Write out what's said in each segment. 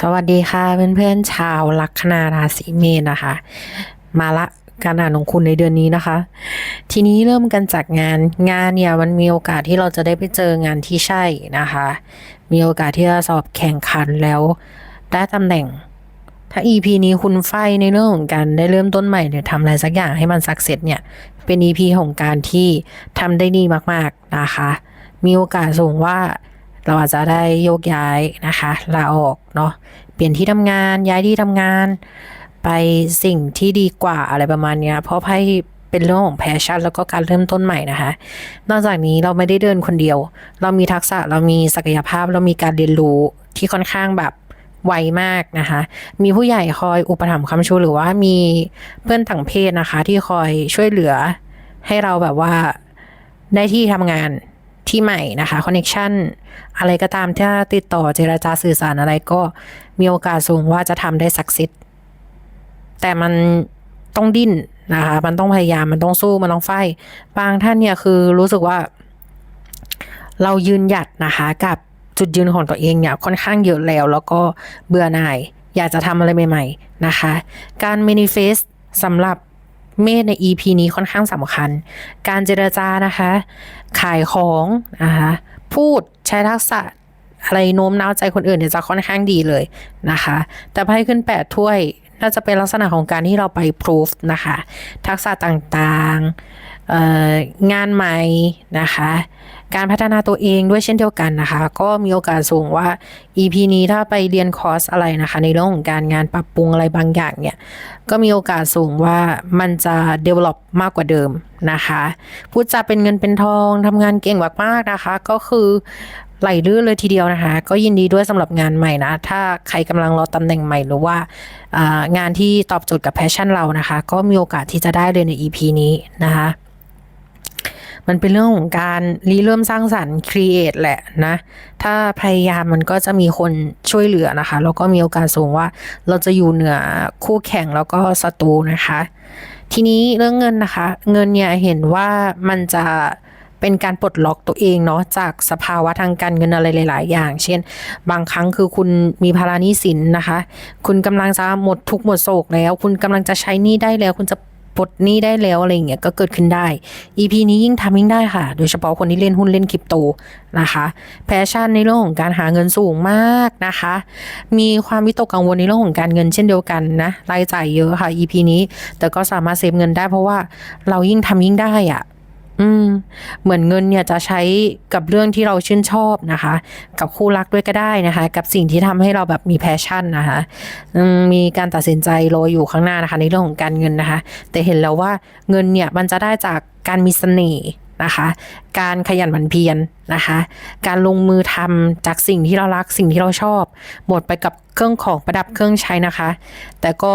สวัสดีค่ะเพื่อนๆชาวลัคนาราศีเมษนะคะ มาละการอ่านของคุณในเดือนนี้นะคะ ทีนี้เริ่มกันจากงานงานเนี่ยมันมีโอกาสที่เราจะได้ไปเจองานที่ใช่นะคะ มีโอกาสที่จะสอบแข่งขันแล้วได้ตำแหน่ง ถ้า EP นี้คุณไฟในเรื่องของการได้เริ่มต้นใหม่หรือทำอะไรสักอย่างให้มันสักเสร็จเนี่ย เป็น EP ของการที่ทำได้ดีมากๆนะคะ มีโอกาสสูงว่า เราอาจจะได้โยกย้ายนะคะลาออกเนาะเปลี่ยนที่ทำงานย้ายที่ทำงาน ไปสิ่งที่ดีกว่าอะไรประมาณเนี้ยเพราะไพ่เป็นเรื่องของแพชชั่นแล้วก็การเริ่มต้นใหม่นะคะ นอกจากนี้เราไม่ได้เดินคนเดียว เรามีทักษะเรามีศักยภาพเรามีการเรียนรู้ที่ค่อนข้างแบบไวมากนะคะ มีผู้ใหญ่คอยอุปถัมภ์คำชูหรือว่ามีเพื่อนต่างเพศนะคะ ที่คอยช่วยเหลือให้เราแบบว่าได้ที่ทำงาน ที่ใหม่นะคะคอนเน c t ชันอะไรก็ตามที่ติดต่อเจราจาสื่อสารอะไรก็มีโอกาสสูงว่าจะทำได้สักซิดแต่มันต้องดิ้นนะคะ มันต้องพยายาม มันต้องสู้ มันต้องไฟ บางท่านเนี่ยคือรู้สึกว่า เรายืนหยัดนะคะ กับจุดยืนของตัวเองเนี่ยค่อนข้างเยอะแล้ว แล้วก็เบื่อหน่าย อยากจะทำอะไรใหม่ ๆ นะคะ การ manifest สำหรับ เมษใน EP นี้ค่อนข้างสำคัญ การเจรจานะคะ ขายของนะคะพูดใช้ทักษะอะไรโน้มน้าวใจคนอื่นเนี่ยจะค่อนข้างดีเลยนะคะ แต่ไพ่ขึ้นแปดถ้วยน่าจะเป็นลักษณะของการที่เราไปพิสูจนะคะ ทักษะต่างๆงานใหม่นะคะ การพัฒนาตัวเองด้วยเช่นเดียวกันนะคะ ก็มีโอกาสสูงว่า EP นี้ถ้าไปเรียนคอร์สอะไรนะคะ ในเรื่องของการงานปรับปรุงอะไรบางอย่างเนี่ยก็มีโอกาสสูงว่ามันจะ develop มากกว่าเดิมนะคะพูดจาเป็นเงินเป็นทองทำงานเก่งมากๆนะคะ ก็คือไหลลื่นเลยทีเดียวนะคะ ก็ยินดีด้วยสำหรับงานใหม่นะ ถ้าใครกำลังรอตำแหน่งใหม่หรือว่างานที่ตอบโจทย์กับแพชชั่นเรานะคะ ก็มีโอกาสที่จะได้เลยใน EP นี้นะคะ มันเป็นเรื่องของการรีเริ่มสร้างสรรค์ create แหละนะ ถ้าพยายามมันก็จะมีคนช่วยเหลือนะคะ แล้วก็มีโอกาสสูงว่าเราจะอยู่เหนือคู่แข่งแล้วก็ศัตรูนะคะ ทีนี้เรื่องเงินนะคะ เงินเนี่ยเห็นว่ามันจะเป็นการปลดล็อกตัวเองเนาะจากสภาวะทางการเงินอะไรหลาย ๆ อย่าง เช่น บางครั้งคือคุณมีภาระหนี้สินนะคะ คุณกำลังจะหมดทุกหมดโศกแล้ว คุณกำลังจะใช้หนี้ได้แล้ว คุณจะ ปลดหนี้ได้แล้วอะไรเงี้ยก็เกิดขึ้นได้ EP นี้ยิ่งทำยิ่งได้ค่ะ โดยเฉพาะคนที่เล่นหุ้นเล่นคริปโตนะคะแพชชั่นในเรื่องของการหาเงินสูงมากนะคะ มีความวิตกกังวลในเรื่องของการเงินเช่นเดียวกันนะรายจ่ายเยอะค่ะ EP นี้แต่ก็สามารถเซฟเงินได้เพราะว่าเรายิ่งทำยิ่งได้อะ เหมือนเงินเนี่ยจะใช้กับเรื่องที่เราชื่นชอบนะคะ กับคู่รักด้วยก็ได้นะคะ กับสิ่งที่ทำให้เราแบบมีแพชชั่นนะคะมีการตัดสินใจรออยู่ข้างหน้านะคะ ในเรื่องของการเงินนะคะ แต่เห็นแล้วว่าเงินเนี่ยมันจะได้จากการมีเสน่ห์นะคะ การขยันหมั่นเพียรนะคะ การลงมือทำจากสิ่งที่เรารักสิ่งที่เราชอบ หมดไปกับเครื่องของประดับเครื่องใช้นะคะ แต่ก็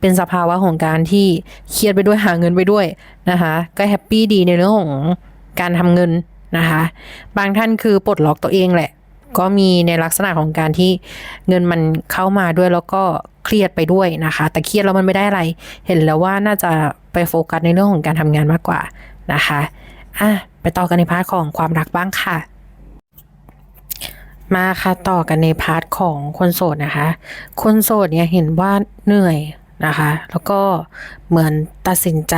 เป็นสภาวะของการที่เครียดไปด้วยหาเงินไปด้วยนะคะ ก็แฮปปี้ดีในเรื่องของการทำเงินนะคะ บางท่านคือปลดล็อกตัวเองแหละ ก็มีในลักษณะของการที่เงินมันเข้ามาด้วยแล้วก็เครียดไปด้วยนะคะ แต่เครียดแล้วมันไม่ได้อะไร เห็นแล้วว่าน่าจะไปโฟกัสในเรื่องของการทำงานมากกว่านะคะอะไปต่อกันในพาร์ทของความรักบ้างค่ะ มาค่ะต่อกันในพาร์ทของคนโสดนะคะ คนโสดเนี่ยเห็นว่าเหนื่อย นะคะ แล้วก็เหมือนตัดสินใจ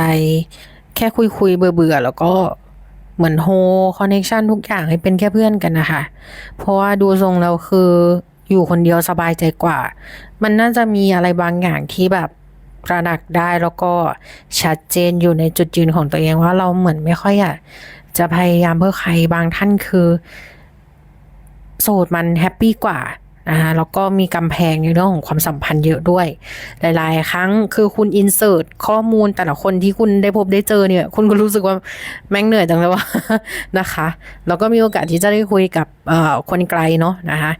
แค่คุยคุยเบื่อเบื่อแล้วก็เหมือนโฮคอนเนคชันทุกอย่างให้เป็นแค่เพื่อนกันนะคะ เพราะว่าดูทรงแล้วคืออยู่คนเดียวสบายใจกว่า มันน่าจะมีอะไรบางอย่างที่แบบระหนักได้แล้วก็ชัดเจนอยู่ในจุดยืนของตัวเองว่าเราเหมือนไม่ค่อยอยากจะพยายามเพื่อใครบางท่านคือ โสดมันแฮปปี้กว่า นะคะแล้วก็มีกำแพงในเรื่องของความสัมพันธ์เยอะด้วย หลาย ๆ ครั้งคือคุณอินเสิร์ตข้อมูลแต่ละคนที่คุณได้พบได้เจอเนี่ย คุณก็รู้สึกว่าแม่งเหนื่อยจังเลยว่านะคะ แล้วก็มีโอกาสที่จะได้คุยกับคนไกลเนาะนะคะ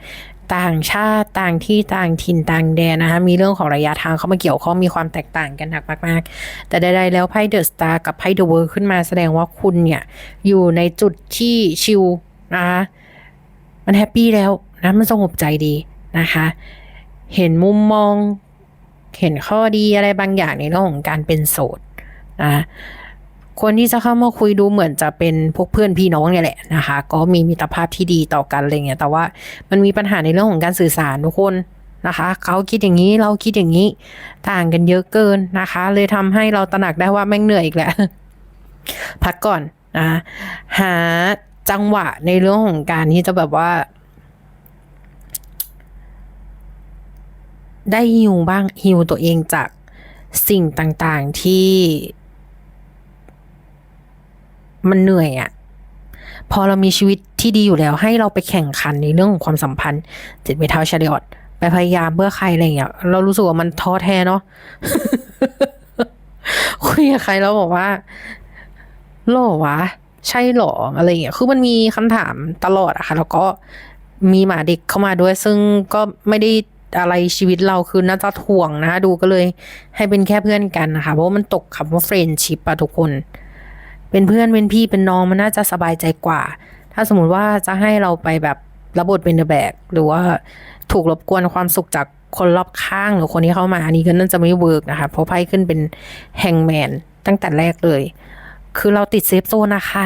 ต่างชาติต่างที่ต่างถิ่นต่างแดนนะคะมีเรื่องของระยะทางเข้ามาเกี่ยวข้องมีความแตกต่างกันหนักมากๆ แต่ใดๆแล้วไพ่เดอะสตาร์กับไพ่เดอะเวิร์ขึ้นมาแสดงว่าคุณเนี่ย อยู่ในจุดที่ชิลนะคะมันแฮปปี้แล้ว นะมันสงบใจดีนะคะ เห็นมุมมอง เห็นข้อดีอะไรบางอย่างในเรื่องของการเป็นโสดนะคนที่จะเข้ามาคุยดูเหมือนจะเป็นพวกเพื่อนพี่น้องเนี่ยแหละนะคะ ก็มีมิตรภาพที่ดีต่อกันอะไรเงี้ยแต่ว่ามันมีปัญหาในเรื่องของการสื่อสารทุกคนนะคะ เขาคิดอย่างนี้เราคิดอย่างนี้ต่างกันเยอะเกินนะคะ เลยทำให้เราตระหนักได้ว่าแม่งเหนื่อยอีกแล้วพักก่อนนะหาจังหวะในเรื่องของการที่จะแบบว่า ได้ฮิวบ้างฮิวตัวเองจากสิ่งต่างๆที่ มันเหนื่อยอะ่ะพอเรามีชีวิตที่ดีอยู่แล้ว ให้เราไปแข่งขันในเรื่องของความสัมพันธ์เจ็ดเมทัลชาริออตไปพยายามเพื่อใครอะไรอย่างเงี้ยเรารู้สึกว่ามันท้อแท้เนาะคุยกับใครแล้วบอกว่าหรอวะ ใช่หรออะไรอย่างเงี้ยคือมันมีคำถามตลอดอะค่ะ แล้วก็มีหมาเด็กเข้ามาด้วย ซึ่งก็ไม่ได้ อะไรชีวิตเราคือน่าจะถ่วงนะดูก็เลยให้เป็นแค่เพื่อนกันนะคะเพราะมันตกคำว่าเฟรนชิปอะทุกคน เป็นเพื่อนเป็นพี่เป็นน้องมันน่าจะสบายใจกว่า ถ้าสมมติว่าจะให้เราไปแบบระบทเป็นเดอะแบกหรือว่าถูกรบกวนความสุขจากคนรอบข้างหรือคนที่เข้ามาอันนี้ก็น่าจะไม่เวิร์กนะคะเพราะไพ่ขึ้นเป็นแฮงแมนตั้งแต่แรกเลย คือเราติดเซฟโซนนะคะ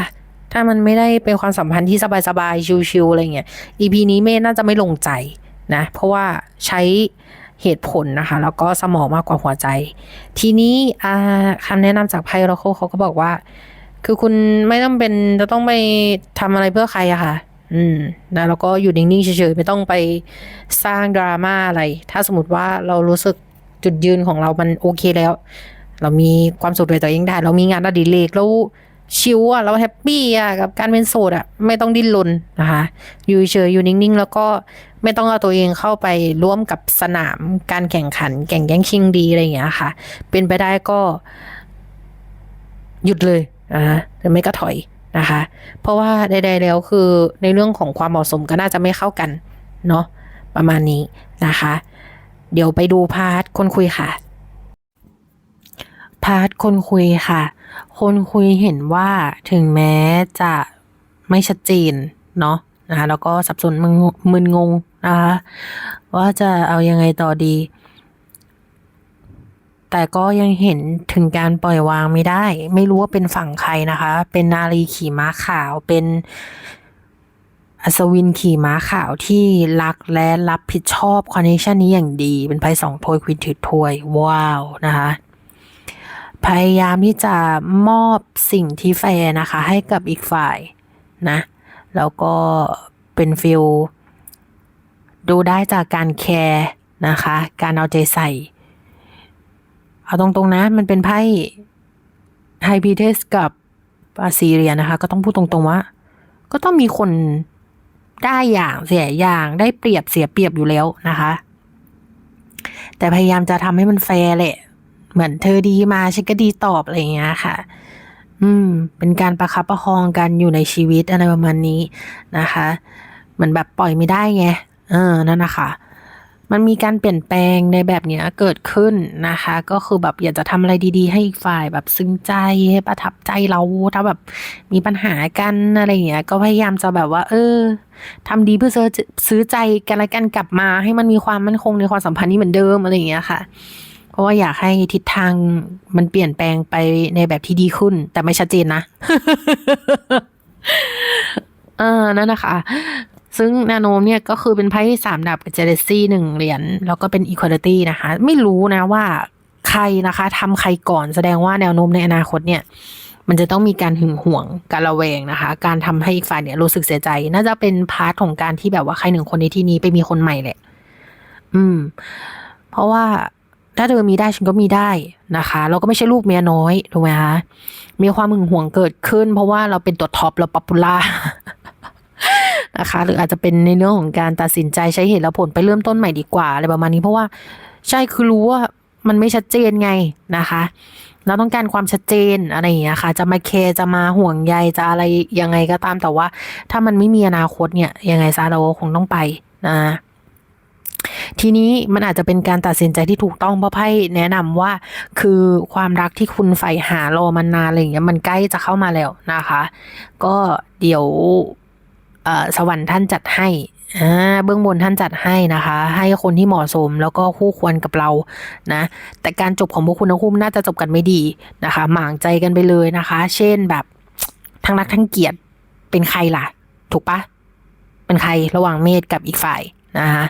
ถ้ามันไม่ได้เป็นความสัมพันธ์ที่สบายๆชิวๆอะไรเงี้ย EP นี้เมย์น่าจะไม่ลงใจ นะเพราะว่าใช้เหตุผลนะคะ แล้วก็สมองมากกว่าหัวใจ ทีนี้อ่าคำแนะนำจากไพ่โรโคเขาก็บอกว่า คือคุณไม่ต้องเป็นจะต้องไปทำอะไรเพื่อใครอะค่ะ อืมนะแล้วก็อยู่นิ่งๆเฉยๆไม่ต้องไปสร้างดราม่าอะไร ถ้าสมมติว่าเรารู้สึกจุดยืนของเรามันโอเคแล้ว เรามีความสุขในตัวเองได้ เรามีงานอดิเรกแล้ว ชิวอะเราแฮปปี้อะกับการเป็นโสดอะไม่ต้องดิ้นรนนะคะ อยู่เฉยอยู่นิ่งๆ แล้วก็ไม่ต้องเอาตัวเองเข้าไปร่วมกับสนามการแข่งขันแข่งแย่งชิงดีอะไรอย่างเงี้ยค่ะ เป็นไปได้ก็ หยุดเลยนะคะหรือไม่ก็ถอยนะคะ เพราะว่าใด ๆ แล้วคือในเรื่องของความเหมาะสมก็น่าจะไม่เข้ากัน เนาะประมาณนี้นะคะ เดี๋ยวไปดูพาร์ทคนคุยค่ะ พาร์ทคนคุยค่ะ คนคุยเห็นว่าถึงแม้จะไม่ชัดเจนเนาะนะคะแล้วก็สับสนมึนมึนงงนะคะว่าจะเอายังไงต่อดี แต่ก็ยังเห็นถึงการปล่อยวางไม่ได้ ไม่รู้ว่าเป็นฝั่งใครนะคะ เป็นนารีขี่ม้าขาวเป็นอัศวินขี่ม้าขาวที่รักและรับผิดชอบคอนเนคชันนี้อย่างดี เป็นไพ่สองถ้วยควินถือถ้วย ว้าวนะคะ พยายามที่จะมอบสิ่งที่แฟร์นะคะ ให้กับอีกฝ่ายนะ แล้วก็เป็นฟิลดูได้จากการแคร์นะคะ การเอาใจใส่ เอาตรงๆนะ มันเป็นไพ่ไฮพีเทสกับอาซีเรียนะคะ ก็ต้องพูดตรงๆว่า ก็ต้องมีคนได้อย่างเสียอย่างได้เปรียบเสียเปรียบอยู่แล้วนะคะ แต่พยายามจะทำให้มันแฟร์แหละ เหมือนเธอดีมาฉันก็ดีตอบอะไรอย่างเงี้ยค่ะ อืม เป็นการประคับประคองกันอยู่ในชีวิตอะไรประมาณนี้นะคะเหมือนแบบปล่อยไม่ได้ไงเออนั่นนะคะมันมีการเปลี่ยนแปลงในแบบเนี้ยเกิดขึ้นนะคะ ก็คือแบบอยากจะทำอะไรดี ๆ ให้อีกฝ่ายแบบซึ้งใจให้ประทับใจเราถ้าแบบมีปัญหากันอะไรเงี้ย ก็พยายามจะแบบว่า เออทำดีเพื่อซื้อซื้อใจกันและกันกลับมา ให้มันมีความมั่นคงในความสัมพันธ์นี้เหมือนเดิมอะไรอย่างเงี้ยค่ะ เพราะว่าอยากให้ทิศทางมันเปลี่ยนแปลงไปในแบบที่ดีขึ้น แต่ไม่ชัดเจนนะ เออนั่นนะคะ ซึ่งนาโนมเนี่ยก็คือเป็นไพ่สามดับกับเจเลซี่หนึ่งเหรียญแล้วก็เป็นอีควอลิตี้นะคะ ไม่รู้นะว่าใครนะคะทำใครก่อนแสดงว่าแนวโน้มในอนาคตเนี่ยมันจะต้องมีการหึงหวงการระแวงนะคะ การทำให้อีกฝ่ายเนี่ยรู้สึกเสียใจ น่าจะเป็นพาร์ทของการที่แบบว่าใครหนึ่งคนในที่นี้ไปมีคนใหม่แหละ อืม เพราะว่า ถ้าเธอมีได้ฉันก็มีได้นะคะ เราก็ไม่ใช่ลูกเมียน้อยถูกไหมคะมีความหึงหวงเกิดขึ้น เพราะว่าเราเป็นตัวท็อปเราป๊อปปูล่านะคะ หรืออาจจะเป็นในเรื่องของการตัดสินใจใช้เหตุและผลไปเริ่มต้นใหม่ดีกว่าอะไรประมาณนี้เพราะว่าใช่คือรู้ว่ามันไม่ชัดเจนไงนะคะ เราต้องการความชัดเจนอะไรอย่างเงี้ยค่ะ จะมาแคจะมาห่วงใยจะอะไรยังไงก็ตามแต่ว่า ถ้ามันไม่มีอนาคตเนี่ยยังไงซะเราก็คงต้องไปนะ ทีนี้มันอาจจะเป็นการตัดสินใจที่ถูกต้องเพราะไพ่แนะนำว่า คือความรักที่คุณใฝ่หารอมานานอะไรอย่างเงี้ยมันใกล้จะเข้ามาแล้วนะคะ ก็เดี๋ยวสวรรค์ท่านจัดให้เบื้องบนท่านจัดให้นะคะ ให้คนที่เหมาะสมแล้วก็คู่ควรกับเรานะ แต่การจบของพวกคุณทั้งคู่น่าจะจบกันไม่ดีนะคะ หมางใจกันไปเลยนะคะ เช่นแบบทั้งรักทั้งเกลียดเป็นใครล่ะ ถูกปะเป็นใครระหว่างเมธกับอีกฝ่าย นะคะ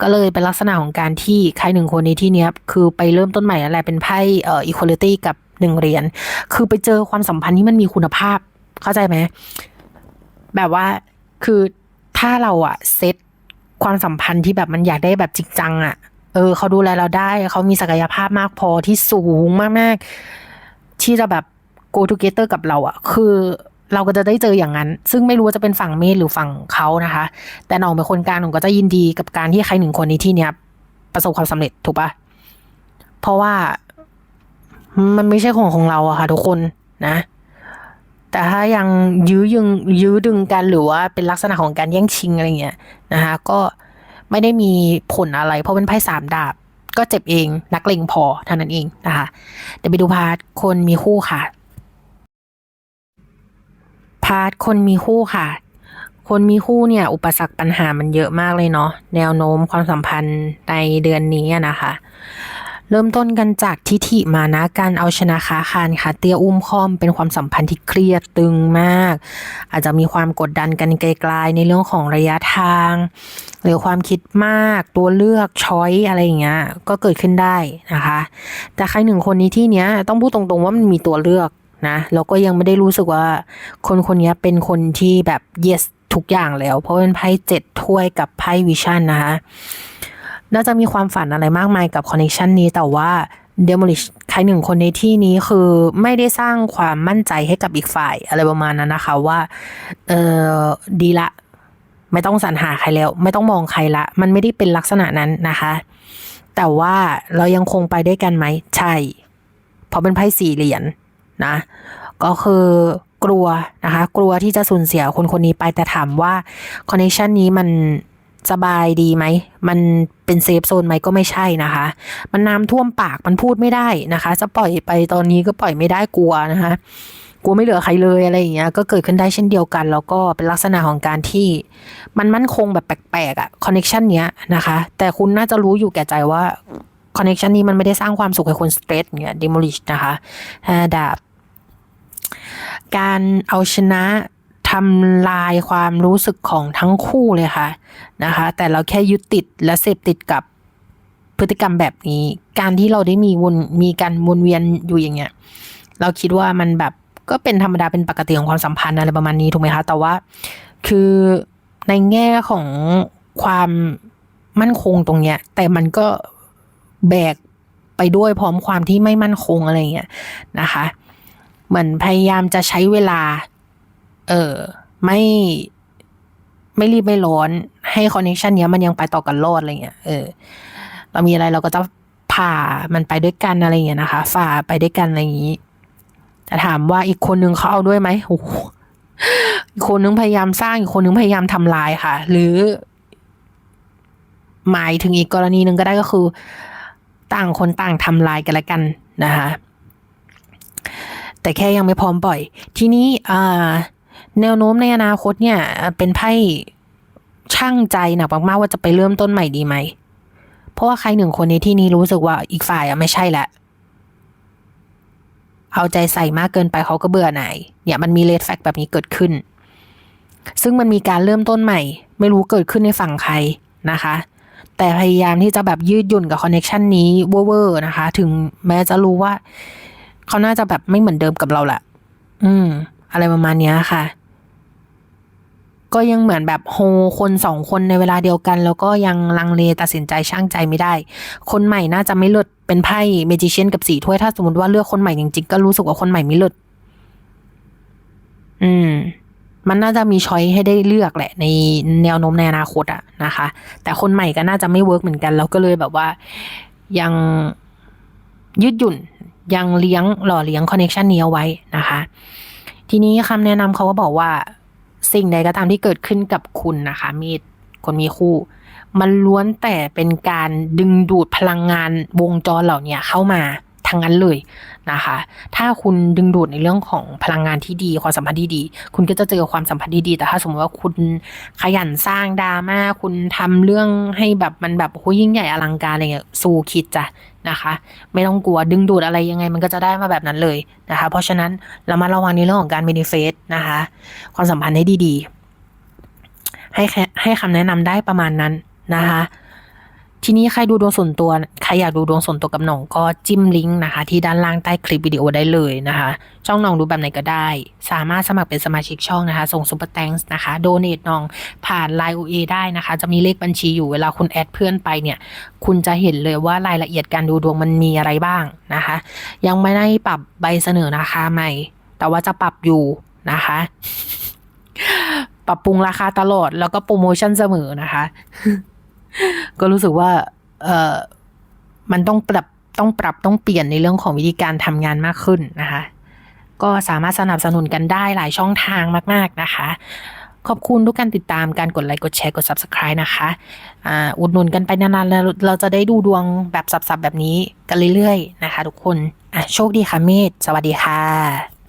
ก็เลยเป็นลักษณะของการที่ใครหนึ่งคนในที่นี้คือไปเริ่มต้นใหม่แล้วแหละเป็นไพ่เอ่อ equality กับหนึ่งเหรียญคือไปเจอความสัมพันธ์ที่มันมีคุณภาพเข้าใจไหมแบบว่าคือถ้าเราอะเซตความสัมพันธ์ที่แบบมันอยากได้แบบจริงจังอะเออเขาดูแลเราได้เขามีศักยภาพมากพอที่สูงมาก ๆ ที่จะแบบ go together กับเราอะคือ เราก็จะได้เจออย่างนั้น ซึ่งไม่รู้ว่าจะเป็นฝั่งเมธหรือฝั่งเขานะคะ แต่หน้องเป็นคนกลางหนูก็จะยินดีกับการที่ใครหนึ่งคนในที่เนี้ยประสบความสำเร็จถูกปะเพราะว่ามันไม่ใช่ของของเราอะค่ะ ทุกคนนะ แต่ถ้ายังยื้อยึงยื้อดึงกันหรือว่าเป็นลักษณะของการแย่งชิงอะไรเงี้ยนะคะก็ไม่ได้มีผลอะไร เพราะเป็นไพ่สามดาบ ก็เจ็บเอง นักเลงพอเท่านั้นเองนะคะเดี๋ยวไปดูพาร์ทคนมีคู่ค่ะาร์ทคนมีคู่ค่ะ คนมีคู่เนี่ย อุปสรรคปัญหามันเยอะมากเลยเนาะแนวโน้มความสัมพันธ์ในเดือนนี้นะคะ เริ่มต้นกันจากทิฐิมานะการเอาชนะค้าคานค่ะ เตี้ยอุ้มค้อมเป็นความสัมพันธ์ที่เครียดตึงมาก อาจจะมีความกดดันกันไกลๆในเรื่องของระยะทาง หรือความคิดมากตัวเลือกช้อยอะไรอย่างเงี้ยก็เกิดขึ้นได้นะคะ แต่ใครหนึ่งคนนี้ที่เนี้ยต้องพูดตรงๆว่ามันมีตัวเลือก นะแล้วก็ยังไม่ได้รู้สึกว่า คนคนนี้เป็นคนที่แบบ yes ทุกอย่างแล้ว เพราะเป็นไพ่เจ็ดถ้วยกับไพ่วิชั่นนะคะน่าจะมีความฝันอะไรมากมายกับคอนเน t ชันนี้แต่ว่าเดโมลิชใครหนึ่งคนในที่นี้คือไม่ได้สร้างความมั่นใจให้กับอีกฝ่ายอะไรประมาณนั้นนะคะว่า เออดีละ ไม่ต้องสรรหาใครแล้ว ไม่ต้องมองใครละ มันไม่ได้เป็นลักษณะนั้นนะคะ แต่ว่าเรายังคงไปด้วยกันไหม ใช่ เพราะเป็นไพ่สี่เหรียญ นะ ก็คือกลัวนะคะ กลัวที่จะสูญเสียคนคนนี้ไปแต่ถามว่าคอนเน t ชันนี้มันสบายดีไหม มันเป็นเซฟโซนไหมก็ไม่ใช่นะคะ มันน้ำท่วมปากมันพูดไม่ได้นะคะ จะปล่อยไปตอนนี้ก็ปล่อยไม่ได้กลัวนะคะกลัวไม่เหลือใครเลยอะไรอย่างเงี้ย ก็เกิดขึ้นได้เช่นเดียวกัน แล้วก็เป็นลักษณะของการที่มันมั่นคงแบบแปลกๆอะคอนเน็ชันเนี้ยนะคะ แต่คุณน่าจะรู้อยู่แก่ใจว่าคอนเน็ชันนี้มันไม่ได้สร้างความสุขให้คนสเตรสเงี้ยดิมอลิชนะคะดาบ การเอาชนะทำลายความรู้สึกของทั้งคู่เลยค่ะนะคะ แต่เราแค่ยึดติดและเสพติดกับพฤติกรรมแบบนี้ การที่เราได้มีวนมีการวนเวียนอยู่อย่างเงี้ย เราคิดว่ามันแบบก็เป็นธรรมดาเป็นปกติของความสัมพันธ์อะไรประมาณนี้ถูกไหมคะแต่ว่าคือในแง่ของความมั่นคงตรงเนี้ย แต่มันก็แบกไปด้วยพร้อมความที่ไม่มั่นคงอะไรเงี้ยนะคะ เหมือนพยายามจะใช้เวลา เออไม่ไม่รีบไม่ร้อน ให้คอนเนคชันเนี้ยมันยังไปต่อกันรอดอะไรเงี้ยเออ เรามีอะไรเราก็จะผ่ามันไปด้วยกันอะไรเงี้ยนะคะ ฝ่าไปด้วยกันอะไรอย่างนี้แต่ถามว่าอีกคนนึงเขาเอาด้วยไหมโอ้อีกคนนึงพยายามสร้างอีกคนนึงพยายามทำลายค่ะ หรือ หมายถึงอีกกรณีหนึ่งก็ได้ก็คือ ต่างคนต่างทำลายกันละกันนะคะ แต่แค่ยังไม่พร้อมปล่อย ทีนี้แนวโน้มในอนาคตเนี่ย เป็นไพ่ช่างใจหนักมากๆว่าจะไปเริ่มต้นใหม่ดีไหม เพราะว่าใครหนึ่งคนในที่นี้รู้สึกว่าอีกฝ่ายอะไม่ใช่ละเอาใจใส่มากเกินไปเขาก็เบื่อหน่ายเนี่ยมันมีเลดแฟกแบบนี้เกิดขึ้น ซึ่งมันมีการเริ่มต้นใหม่ ไม่รู้เกิดขึ้นในฝั่งใครนะคะ แต่พยายามที่จะแบบยืดหยุ่นกับคอนเน็ชันนี้เวอร์ๆนะคะ ถึงแม้จะรู้ว่า เขาน่าจะแบบไม่เหมือนเดิมกับเราแหละอืม อะไรประมาณนี้ค่ะ ก็ยังเหมือนแบบโฮคนสองคนในเวลาเดียวกัน แล้วก็ยังลังเลตัดสินใจช่างใจไม่ได้ คนใหม่น่าจะไม่เลิศเป็นไพ่เมจิเชียนกับสีถ้วยถ้าสมมติว่าเลือกคนใหม่จริงๆก็รู้สึกว่าคนใหม่ไม่เลิศอืม มันน่าจะมีช้อยให้ได้เลือกแหละ ในแนวโน้มในอนาคตอะนะคะ แต่คนใหม่ก็น่าจะไม่เวิร์กเหมือนกันแล้วก็เลยแบบว่ายังยืดหยุ่น ยังเลี้ยงหล่อเลี้ยงคอนเนคชันนี้เอาไว้นะคะ ทีนี้คำแนะนำเขาก็บอกว่าสิ่งใดก็ตามที่เกิดขึ้นกับคุณนะคะ มีคนมีคู่ มันล้วนแต่เป็นการดึงดูดพลังงานวงจรเหล่านี้เข้ามาทั้งนั้นเลยนะคะ ถ้าคุณดึงดูดในเรื่องของพลังงานที่ดีความสัมพันธ์ที่ดี คุณก็จะเจอความสัมพันธ์ที่ดี แต่ถ้าสมมติว่าคุณขยันสร้างดราม่า คุณทำเรื่องให้แบบมันแบบโหยิ่งใหญ่อลังการอะไรเงี้ย สู้คิดจ้ะ นะคะ ไม่ต้องกลัวดึงดูดอะไรยังไงมันก็จะได้มาแบบนั้นเลยนะคะ เพราะฉะนั้นเรามาระวังในเรื่องของการเมนิเฟสนะคะ ความสัมพันธ์ให้ดีๆ ให้ให้คำแนะนำได้ประมาณนั้นนะคะ ทีนี้ใครดูดวงส่วนตัว ใครอยากดูดวงส่วนตัวกับหน่องก็จิ้มลิงก์นะคะ ที่ด้านล่างใต้คลิปวิดีโอได้เลยนะคะ ช่องหน่องดูแบบไหนก็ได้ สามารถสมัครเป็นสมาชิกช่องนะคะ ส่งซุปเปอร์แตงส์นะคะ โดเนทน่องผ่าน Line OA ได้นะคะ จะมีเลขบัญชีอยู่เวลาคุณแอดเพื่อนไปเนี่ย คุณจะเห็นเลยว่ารายละเอียดการดูดวงมันมีอะไรบ้างนะคะ ยังไม่ได้ปรับใบเสนอราคาใหม่ แต่ว่าจะปรับอยู่นะคะปรับปรุงราคาตลอดแล้วก็โปรโมชั่นเสมอนะคะ ก็รู้สึกว่าเออมันต้องปรับต้องปรับต้องเปลี่ยนในเรื่องของวิธีการทำงานมากขึ้นนะคะ ก็สามารถสนับสนุนกันได้หลายช่องทางมาก ๆนะคะ ขอบคุณทุกการติดตามการกดไลค์กดแชร์กด subscribe นะคะอุดหนุนกันไปนานๆแล้วเราจะได้ดูดวงแบบสับๆแบบนี้กันเรื่อยๆนะคะ ทุกคนโชคดีค่ะเมธสวัสดีค่ะ